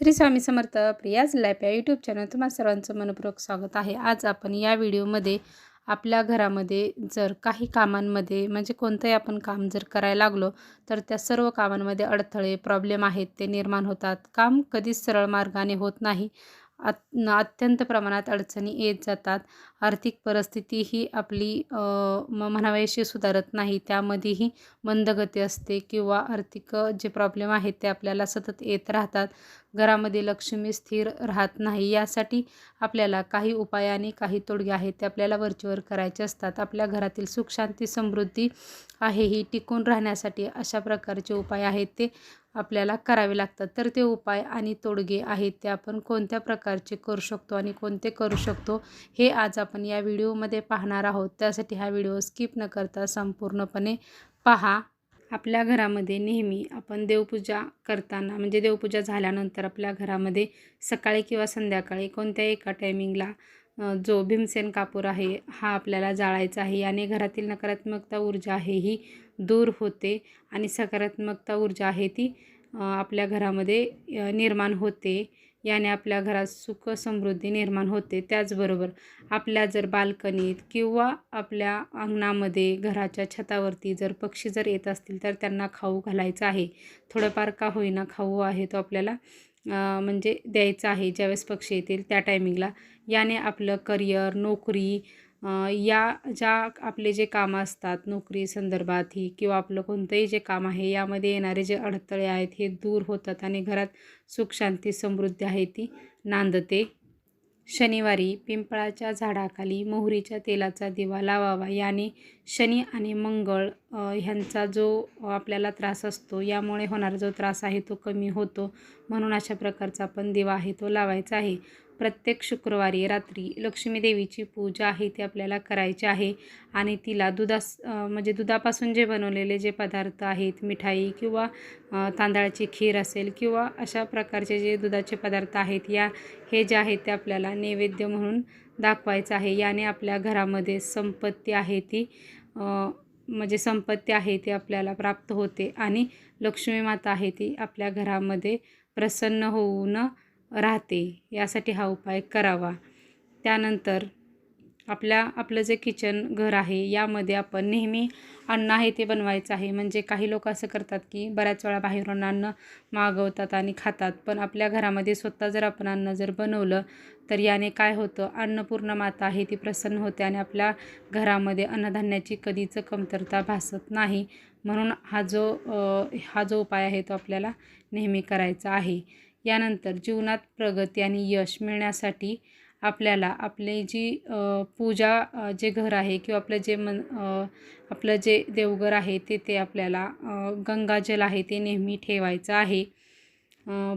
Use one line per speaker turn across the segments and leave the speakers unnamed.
Shri Swami Samarth Priya's life या YouTube channel तुम्हाला सर्वांचं मनपूर्वक स्वागत आहे. आज आपण या व्हिडिओमध्ये आपल्या घरामध्ये जर काही कामांमध्ये म्हणजे कोणतंही आपण काम जर करायला लागलो तर त्या सर्व कामांमध्ये अडथळे प्रॉब्लेम आहेत ते निर्माण होतात. काम कधीच सरळ मार्गाने होत नाही. अत्यंत प्रमाणात अडचणी येत जातात. आर्थिक परिस्थिती ही आपली म सुधारत नाही. त्यामध्येही मंदगती असते किंवा आर्थिक जे प्रॉब्लेम आहेत ते आपल्याला सतत येत राहतात. घरामध्ये लक्ष्मी स्थिर राहत नाही. यासाठी आपल्याला काही उपाय आणि काही तोडगे आहेत ते आपल्याला वरचेवर करायचे असतात. आपल्या घरातील सुख शांती समृद्धी आहे ही टिकून राहण्यासाठी अशा प्रकारचे उपाय आहेत ते आपल्याला करावे लागतात. तर ते उपाय आणि तोडगे आहेत ते आपण कोणत्या प्रकारचे करू शकतो आणि कोणते करू शकतो हे आज आपण या व्हिडिओमध्ये पाहणार आहोत. त्यासाठी हा व्हिडिओ स्किप न करता संपूर्णपणे पहा. आपल्या घरामध्ये नेहमी आपण देवपूजा करताना म्हणजे देवपूजा झाल्यानंतर आपल्या घरामध्ये सकाळी किंवा संध्याकाळी कोणत्या एका टायमिंगला जो भीमसेन कापूर आहे हा आपल्याला जाळायचा आहे. याने घरातील नकारात्मकता ऊर्जा आहे ही दूर होते. आणि सकारात्मकता ऊर्जा आहे ती आपल्या घरामध्ये निर्माण होते. याने आपल्या घरात सुख समृद्धी निर्माण होते. त्याचबरोबर आपल्या जर बाल्कनीत किंवा आपल्या अंगणामध्ये घराच्या छतावरती जर पक्षी जर येत असतील तर त्यांना खाऊ घालायचं आहे. थोडंफार का होईना खाऊ आहे तो आपल्याला म्हणजे द्यायचा आहे. ज्यावेळेस पक्षी येतील त्या टायमिंगला याने आपलं करिअर नोकरी या ज्या आपले जे कामं असतात नोकरी संदर्भात ही किंवा आपलं कोणतंही जे काम आहे यामध्ये येणारे जे अडथळे आहेत हे दूर होतात आणि घरात सुख शांती समृद्धी आहे ती नांदते. शनिवारी पिंपळाच्या झाडाखाली मोहरीच्या तेलाचा दिवा लावावा. याने शनी आणि मंगळ ह्यांचा जो आपल्याला त्रास असतो यामुळे होणारा जो त्रास आहे तो कमी होतो म्हणून अशा प्रकारचा आपण दिवा आहे तो लावायचा आहे. प्रत्येक शुक्रवारी रात्री लक्ष्मी देवीची पूजा आहे ती आपल्याला करायची आहे आणि तिला दुधास म्हणजे दुधापासून जे बनवलेले जे पदार्थ आहेत मिठाई किंवा तांदळाची खीर असेल किंवा अशा प्रकारचे जे दुधाचे पदार्थ आहेत या हे जे आहेत ते आपल्याला नैवेद्य म्हणून दाखवायचं आहे. याने आपल्या घरामध्ये संपत्ती आहे ती म्हणजे संपत्ती आहे ती आपल्याला प्राप्त होते आणि लक्ष्मी माता आहे ती आपल्या घरामध्ये प्रसन्न होऊन राहते यासाठी हा उपाय करावा. त्यानंतर आपल्या आपलं जे किचन घर आहे यामध्ये आपण नेहमी अन्न आहे ते बनवायचं आहे. म्हणजे काही लोक असं करतात की बऱ्याच वेळा बाहेरून अन्न मागवतात आणि खातात. पण आपल्या घरामध्ये स्वतः जर आपण अन्न जर बनवलं तर याने काय होतं? अन्नपूर्ण माता आहे ती प्रसन्न होते आणि आपल्या घरामध्ये अन्नधान्याची कधीच कमतरता भासत नाही. म्हणून हा जो हा जो उपाय आहे तो आपल्याला नेहमी करायचा आहे. यानंतर जीवनात प्रगती आणि यश मिळण्यासाठी आपल्याला आपली जी पूजा जे घर आहे किंवा आपलं जे मन आपलं जे देवघर आहे तेथे आपल्याला गंगाजल आहे ते नेहमी ठेवायचं आहे.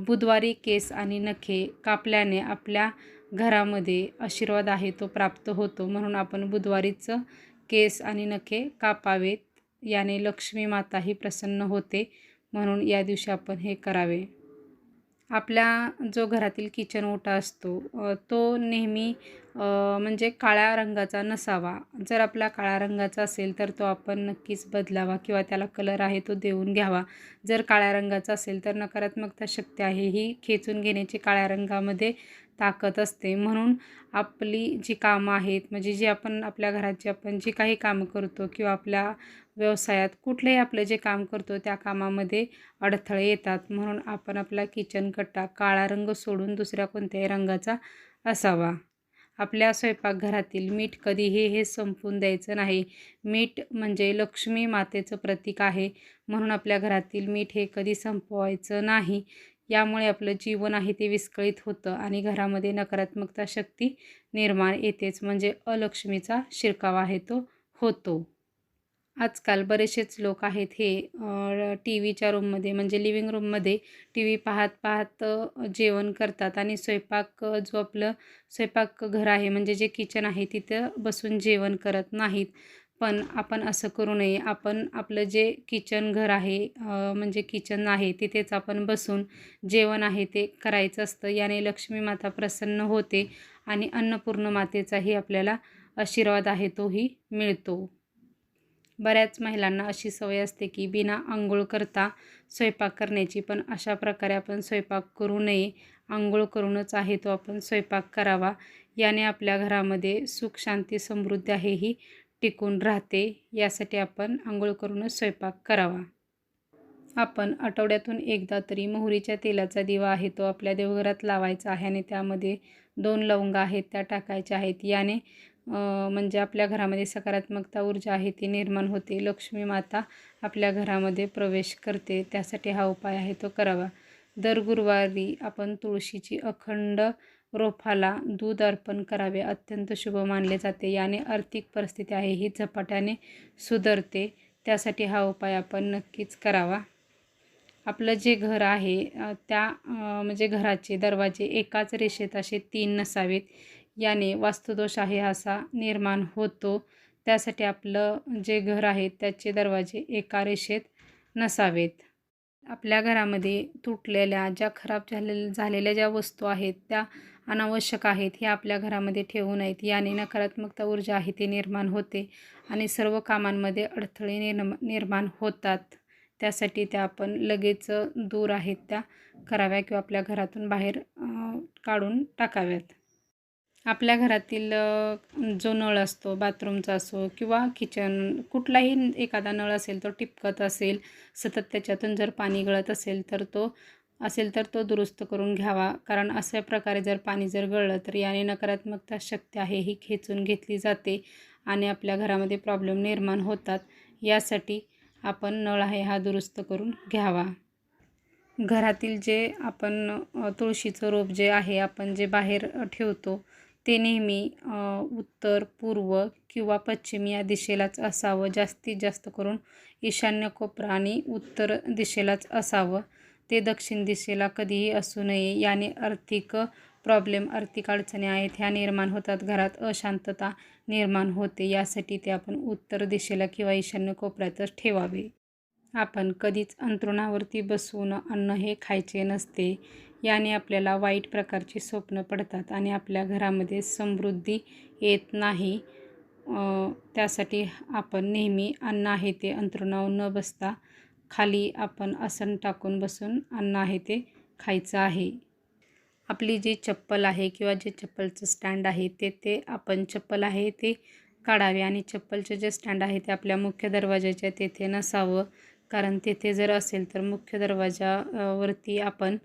बुधवारी केस आणि नखे कापल्याने आपल्या घरामध्ये आशीर्वाद आहे तो प्राप्त होतो. म्हणून आपण बुधवारीच केस आणि नखे कापावेत. याने लक्ष्मी माता ही प्रसन्न होते. म्हणून या दिवशी आपण हे करावे. आपल्या जो घरातील किचन ओटा असतो तो नेहमी म्हणजे काळ्या रंगाचा नसावा. जर आपला काळ्या रंगाचा असेल तर तो आपण नक्कीच बदलावा किंवा त्याला कलर आहे तो देऊन घ्यावा. जर काळ्या रंगाचा असेल तर नकारात्मकता शक्य आहे. ही खेचून घेण्याची काळ्या रंगामध्ये ताकद असते. म्हणून आपली जी कामं आहेत म्हणजे जी आपण आपल्या घरात जी आपण जी काही कामं करतो किंवा आपल्या व्यवसायात कुठलंही आपलं जे काम करतो त्या कामामध्ये अडथळे येतात. म्हणून आपण आपला किचन कट्टा काळा रंग सोडून दुसऱ्या कोणत्याही रंगाचा असावा. आपल्या स्वयंपाकघरातील मीठ कधीही हे संपून द्यायचं नाही. मीठ म्हणजे लक्ष्मी मातेचं प्रतीक आहे. म्हणून आपल्या घरातील मीठ हे कधी संपवायचं नाही. यामुळे आपलं जीवन आहे ते विस्कळीत होतं आणि घरामध्ये नकारात्मकता शक्ती निर्माण येतेच म्हणजे अलक्ष्मीचा शिरकाव आहे तो होतो. आजकाल बरेचसेच लोक आहेत हे टी व्हीच्या रूममध्ये म्हणजे लिव्हिंग रूममध्ये टी व्ही पाहत पाहत जेवण करतात आणि स्वयंपाक जो आपलं स्वयंपाक घर आहे म्हणजे जे किचन आहे तिथं बसून जेवण करत नाहीत. पण आपण असं करू नये. आपण आपलं जे किचन घर आहे म्हणजे किचन आहे तिथेच आपण बसून जेवण आहे ते करायचं असतं. याने लक्ष्मी माता प्रसन्न होते आणि अन्नपूर्ण मातेचाही आपल्याला आशीर्वाद आहे तोही मिळतो. बऱ्याच महिलांना अशी सवय असते की बिना आंघोळ करता स्वयंपाक करण्याची पण अशा प्रकारे आपण स्वयंपाक करू नये. आंघोळ करूनच आहे तो आपण स्वयंपाक करावा. याने आपल्या घरामध्ये सुख शांती समृद्धी आहे ही टिकून राहते यासाठी आपण आंघोळ करूनच स्वयंपाक करावा. आपण आठवड्यातून एकदा तरी मोहरीच्या तेलाचा दिवा आहे तो आपल्या देवघरात लावायचा आहे आणि त्यामध्ये दोन लवंग आहेत त्या टाकायच्या आहेत. याने म्हणजे आपल्या घरामध्ये सकारात्मकता ऊर्जा आहे ती निर्माण होते. लक्ष्मी माता आपल्या घरामध्ये प्रवेश करते त्यासाठी हा उपाय आहे तो करावा. दर गुरुवारी आपण तुळशीची अखंड रोपाला दूध अर्पण करावे. अत्यंत शुभ मानले जाते. याने आर्थिक परिस्थिती आहे. ही झपाट्याने सुधारते. त्यासाठी हा उपाय आपण नक्कीच करावा. आपलं जे घर आहे त्या म्हणजे घराचे दरवाजे एकाच रेषेत असे तीन नसावेत. याने वास्तुदोष आहे असा निर्माण होतो. त्यासाठी आपलं जे घर आहे त्याचे दरवाजे एका रेषेत नसावेत. आपल्या घरामध्ये तुटलेल्या ज्या खराब झालेल्या झालेल्या ज्या वस्तू आहेत त्या अनावश्यक आहेत हे आपल्या घरामध्ये ठेवू नयेत. याने नकारात्मकता ऊर्जा आहे ते निर्माण होते आणि सर्व कामांमध्ये अडथळे निर्म निर्माण होतात. त्यासाठी त्या आपण लगेच दूर आहेत त्या कराव्या किंवा आपल्या घरातून बाहेर काढून टाकाव्यात. आपल्या घरातील जो नळ असतो बाथरूमचा असो किंवा किचन कुठलाही एखादा नळ असेल तो टिपकत असेल सतत त्याच्यातून जर पाणी गळत असेल तर तो असेल तर तो दुरुस्त करून घ्यावा. कारण अशा प्रकारे जर पाणी जर गळलं तर याने नकारात्मकता शक्ती आहे ही खेचून घेतली जाते आणि आपल्या घरामध्ये प्रॉब्लेम निर्माण होतात. यासाठी आपण नळ आहे हा दुरुस्त करून घ्यावा. घरातील जे आपण तुळशीचं रोप जे आहे आपण जे बाहेर ठेवतो ते नेहमी उत्तर पूर्व किंवा पश्चिम या दिशेलाच असावं. जास्तीत जास्त करून ईशान्य कोपरा आणि उत्तर दिशेलाच असावं. ते दक्षिण दिशेला कधीही असू नये. याने आर्थिक प्रॉब्लेम आर्थिक अडचणी आहेत. ह्या निर्माण होतात. घरात अशांतता निर्माण होते. यासाठी ते आपण उत्तर दिशेला किंवा ईशान्य कोपऱ्यातच ठेवावे. आपण कधीच अंतरुणावरती बसून अन्न हे खायचे नसते. याने आपल्याला वाईट प्रकारची स्वप्न पडतात आणि आपल्या घरामध्ये समृद्धी येत नाही. त्यासाठी आपण नेहमी अन्न आहे ते अंतरुणावर न बसता खाली आपण आसन टाकून बसून अन्न आहे ते खायचं आहे. आपली जी चप्पल आहे किंवा जे चप्पलचं स्टँड आहे ते ते आपण चप्पल आहे ते काढावे आणि चप्पलचे जे स्टँड आहे ते आपल्या मुख्य दरवाजाच्या तेथे नसावं. कारण तेथे जर असेल तर मुख्य दरवाजावरती आपण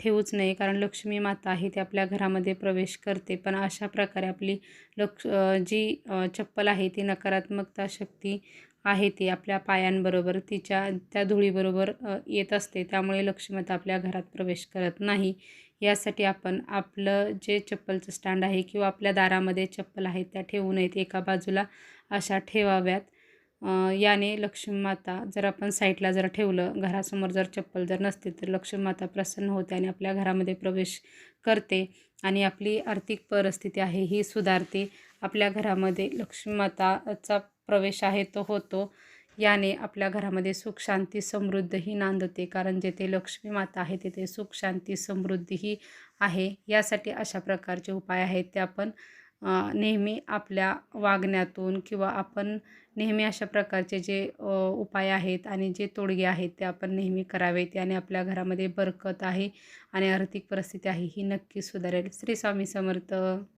ठेवूच नये. कारण लक्ष्मी माता आहे ती आपल्या घरामध्ये प्रवेश करते. पण अशा प्रकारे आपली लक्ष जी चप्पल आहे ती नकारात्मकता शक्ती आहे ती आपल्या पायांबरोबर तिच्या त्या धुळीबरोबर येत असते. त्यामुळे लक्ष्मीमाता आपल्या घरात प्रवेश करत नाही. यासाठी आपण आपलं जे चप्पलचं स्टँड आहे किंवा आपल्या दारामध्ये चप्पल आहेत त्या ठेवू नयेत. एका बाजूला अशा ठेवाव्यात. याने लक्ष्मीमाता जर आपण साईडला जर ठेवलं घरासमोर जर चप्पल जर नसते तर लक्ष्मीमाता प्रसन्न होते आणि आपल्या घरामध्ये प्रवेश करते आणि आपली आर्थिक परिस्थिती आहे ही सुधारते. आपल्या घरामध्ये लक्ष्मीमाताचा प्रवेश आहे तो होतो. याने आपल्या घरामध्ये सुख शांती समृद्धही नांदते कारण जेथे लक्ष्मी माता आहे तेथे सुख शांती समृद्धीही आहे. यासाठी अशा प्रकारचे उपाय आहेत ते आपण नेहमी आपल्या वागण्यातून किंवा आपण नेहमी अशा प्रकारचे जे उपाय आहेत आणि जे तोडगे आहेत ते आपण नेहमी करावेत आणि आपल्या घरामध्ये बरकत आहे आणि आर्थिक परिस्थिती आहे ही नक्की सुधारेल. श्री स्वामी समर्थ.